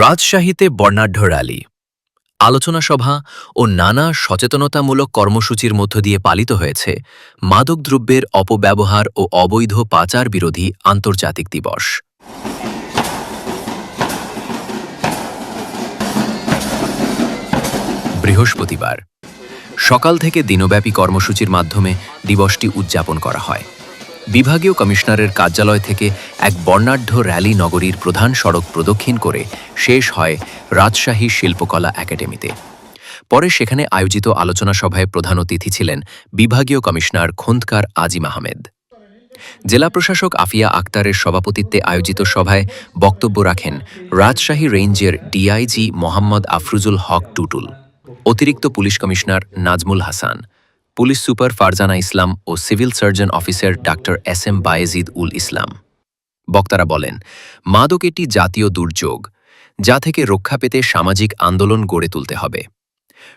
রাজশাহীতে বর্ণাঢ্য র্যালি। আলোচনা সভা ও নানা সচেতনতামূলক কর্মসূচির মধ্য দিয়ে পালিত হয়েছে মাদকদ্রব্যের অপব্যবহার ও অবৈধ পাচার বিরোধী আন্তর্জাতিক দিবস। বৃহস্পতিবার। সকাল থেকে দিনব্যাপী কর্মসূচির মাধ্যমে দিবসটি উদযাপন করা হয়। বিভাগীয় কমিশনারের কার্যালয় থেকে এক বর্ণাঢ্য র্যালি নগরীর প্রধান সড়ক প্রদক্ষিণ করে শেষ হয় রাজশাহী শিল্পকলা একাডেমিতে। পরে সেখানে আয়োজিত আলোচনা সভায় প্রধান অতিথি ছিলেন বিভাগীয় কমিশনার খোন্দকার আজিম আহমেদ। জেলা প্রশাসক আফিয়া আক্তারের সভাপতিত্বে আয়োজিত সভায় বক্তব্য রাখেন রাজশাহী রেঞ্জের ডিআইজি মোহাম্মদ আফরুজুল হক টুটুল। অতিরিক্ত police commissioner Nazmul Hasan. Police super Farzana Islam ও সিভিল সার্জন অফিসার ডাক্তার এস এম বায়েজিদ উল ইসলাম। বক্তারা বলেন, মাদক একটি জাতীয় দুর্যোগ, যা থেকে রক্ষা পেতে সামাজিক আন্দোলন গড়ে তুলতে হবে।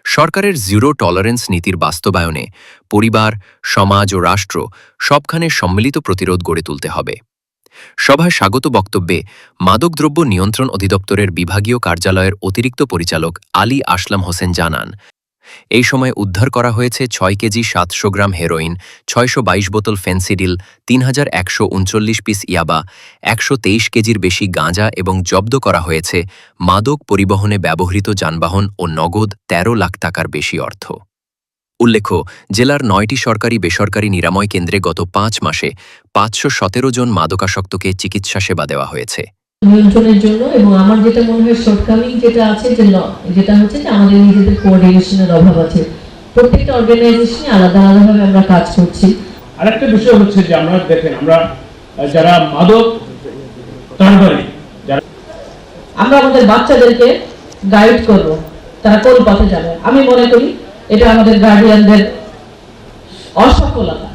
সরকারের জিরো টলারেন্স নীতির বাস্তবায়নে পরিবার, সমাজ ও রাষ্ট্র সবখানে সম্মিলিত প্রতিরোধ গড়ে তুলতে হবে। সভায় স্বাগত বক্তব্যে মাদকদ্রব্য নিয়ন্ত্রণ অধিদপ্তরের বিভাগীয় কার্যালয়ের অতিরিক্ত পরিচালক আলী আসলাম হোসেন জানান এই সময় উদ্ধার করা হয়েছে ছয় কেজি সাতশো গ্রাম হেরোইন, ছয়শো বাইশ বোতল ফেন্সিডিল তিন হাজার একশো উনচল্লিশ পিস ইয়াবা, একশো তেইশ কেজির বেশি গাঁজা এবং জব্দ করা হয়েছে মাদক পরিবহনে ব্যবহৃত যানবাহন ও নগদ ১৩ লাখ টাকার বেশি অর্থ। উল্লেখ্য, জেলার নয়টি সরকারি বেসরকারি নিরাময় কেন্দ্রে গত পাঁচ মাসে পাঁচশো সতেরো জন মাদকাসক্তকে চিকিৎসা সেবা দেওয়া হয়েছে। নিয়ন্ত্রণের জন্য এবং আমার যেটা মনে হয় শর্টকামিং যেটা আছে যে যেটা হচ্ছে যে আমাদের নিজেদের কোঅর্ডিনেশনের অভাব আছে। প্রত্যেকটা অর্গানাইজেশনে আলাদা আলাদাভাবে আমরা কাজ করছি। আরেকটা বিষয় হচ্ছে যে আমরা দেখেন আমরা যারা মাদক কারবারি যারা আমরা আমাদের বাচ্চাদেরকে গাইড করব। তারা কোন পথে যাবে? আমি মনে করি এটা আমাদের গার্ডিয়ানদের অসফলতা।